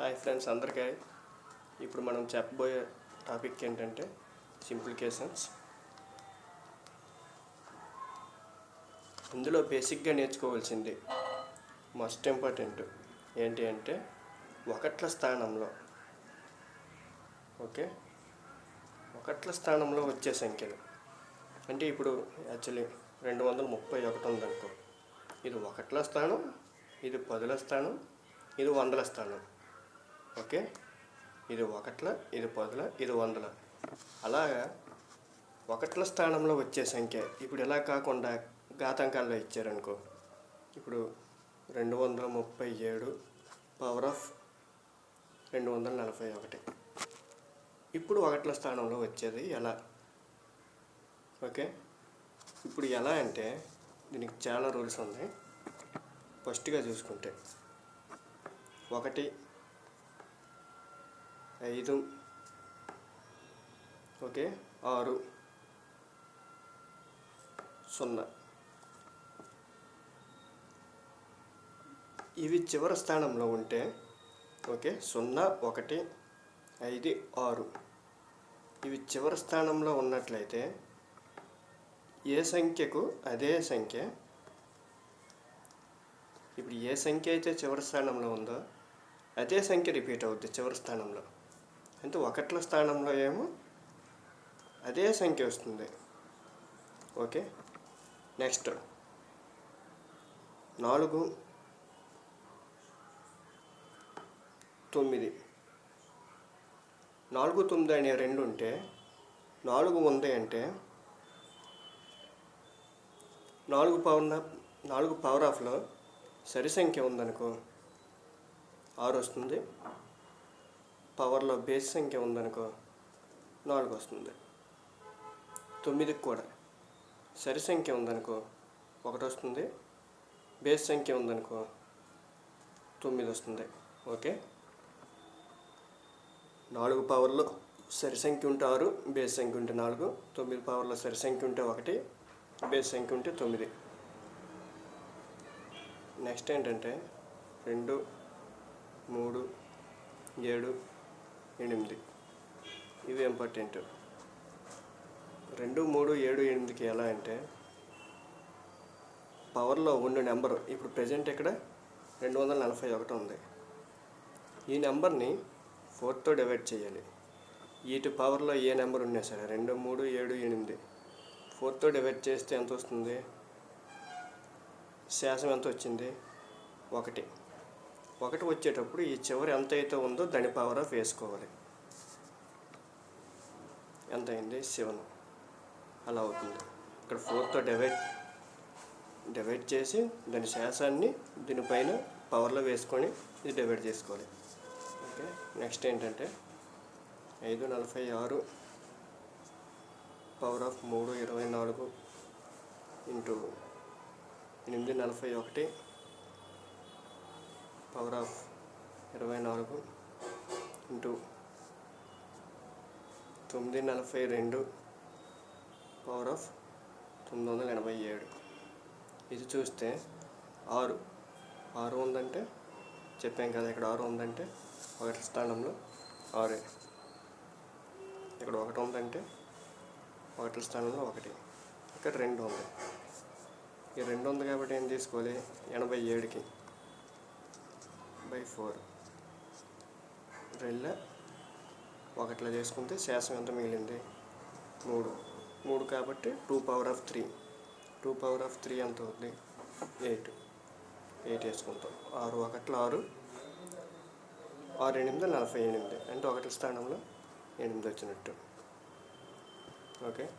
Hi friends అందరికీ. ఇప్పుడు మనం చెప్పబోయే టాపిక్ ఏంటంటే సింప్లికేషన్స్ ఇందులో బేసిక్గా నేర్చుకోవాల్సింది మస్ట్ ఇంపార్టెంట్ ఏంటి అంటే ఒకట్ల స్థానంలో. ఓకే ఒకట్ల స్థానంలో వచ్చే సంఖ్యలు. అంటే ఇప్పుడు యాక్చువల్లీ రెండు వందల ముప్పై ఒకటి ఉందనుకో. ఇది ఒకట్ల స్థానం ఇది పదుల స్థానం ఇది వందల స్థానం. ఓకే? ఇది ఒకట్ల ఇది పదుల ఇది వందల. అలాగా ఒకట్ల స్థానంలో వచ్చే సంఖ్య ఇప్పుడు ఇలా కాకుండా ఘాతాంకాల్లో ఇచ్చారనుకో. ఇప్పుడు రెండు వందల ముప్పై ఏడు పవర్ ఆఫ్ రెండు వందల నలభై ఒకటి. ఇప్పుడు ఒకట్ల స్థానంలో వచ్చేది ఎలా? ఓకే? ఇప్పుడు ఎలా అంటే దీనికి చాలా రూల్స్ ఉన్నాయి ఫస్ట్గా చూసుకుంటే ఒకటి ఐదు. ఓకే ఆరు. సున్నా. ఇవి చివరి స్థానంలో ఉంటే ఓకే సున్నా ఒకటి ఐదు ఆరు. ఇవి చివరి స్థానంలో ఉన్నట్లయితే ఏ సంఖ్యకు అదే సంఖ్య? ఇప్పుడు ఏ సంఖ్య అయితే చివరి స్థానంలో ఉందో అదే సంఖ్య రిపీట్ అవుద్ది చివరి స్థానంలో. అంటే ఒకట్ల స్థానంలో ఏమో అదే సంఖ్య వస్తుంది. ఓకే? నెక్స్ట్. నాలుగు. తొమ్మిది. నాలుగు తొమ్మిది అనే రెండు ఉంటే నాలుగు ఉంది అంటే నాలుగు పవర్ నాలుగు పవర్ ఆఫ్లో సరి సంఖ్య ఉందనుకో ఆరు వస్తుంది. పవర్లో బేస్ సంఖ్య ఉందనుకో నాలుగు వస్తుంది తొమ్మిదికి కూడా. సరి సంఖ్య ఉందనుకో ఒకటి వస్తుంది బేస్ సంఖ్య ఉందనుకో తొమ్మిది వస్తుంది ఓకే? నాలుగు పవర్లో సరి సంఖ్య ఉంటే ఆరు బేస్ సంఖ్య ఉంటే నాలుగు తొమ్మిది పవర్లో సరి సంఖ్య ఉంటే ఒకటి బేస్ సంఖ్య ఉంటే తొమ్మిది. నెక్స్ట్ ఏంటంటే రెండు మూడు ఏడు ఎనిమిది. ఇవి ఇంపార్టెంట్. రెండు మూడు ఏడు ఎనిమిదికి ఎలా అంటే పవర్లో ఉన్న నెంబరు ఇప్పుడు ప్రజెంట్ ఇక్కడ రెండు వందల నలభై ఒకటి ఉంది. ఈ నెంబర్ని ఫోర్తో డివైడ్ చేయాలి. ఈటు పవర్లో ఏ నెంబర్ ఉన్నా సరే రెండు మూడు ఏడు ఎనిమిది ఫోర్తో డివైడ్ చేస్తే ఎంత వస్తుంది? శాసం ఎంత వచ్చింది? ఒకటి. ఒకటి వచ్చేటప్పుడు ఈ చివరి ఎంత అయితే ఉందో దాని పవర్ ఆఫ్ వేసుకోవాలి. ఎంత అయింది? సెవెన్ అలా అవుతుంది. ఇక్కడ ఫోర్తో డివైడ్ డివైడ్ చేసి దాని శాసాన్ని దీనిపైన పవర్లో వేసుకొని ఇది డివైడ్ చేసుకోవాలి. ఓకే నెక్స్ట్ ఏంటంటే ఐదు నలభై ఆరు పవర్ ఆఫ్ మూడు ఇరవై నాలుగు ఇంటూ ఎనిమిది నలభై ఒకటి పవర్ ఆఫ్ ఇరవై నాలుగు ఇంటూ తొమ్మిది నలభై రెండు పవర్ ఆఫ్ తొమ్మిది వందల ఎనభై ఏడు. ఇది చూస్తే ఆరు. ఆరు ఉందంటే చెప్పాం కదా ఇక్కడ ఆరు ఉందంటే ఒకటి స్థానంలో ఆరే. ఇక్కడ ఒకటి ఉందంటే ఒకటి స్థానంలో ఒకటి. ఇక్కడ రెండు ఉంది. ఈ రెండు ఉంది కాబట్టి ఏం తీసుకోవాలి? ఎనభై ఏడుకి. By four. రెళ్ళ ఒకట్లా చేసుకుంటే శాసం ఎంత మిగిలింది? మూడు. మూడు కాబట్టి two power of three. Two power of three ఎంత అవుతుంది ఎయిట్. ఎయిట్ వేసుకుంటాం. ఆరు ఒకటిలో ఆరు. ఆరు ఎనిమిది నలభై ఎనిమిది. అంటే ఒకటి స్థానంలో ఎనిమిది వచ్చినట్టు. ఓకే?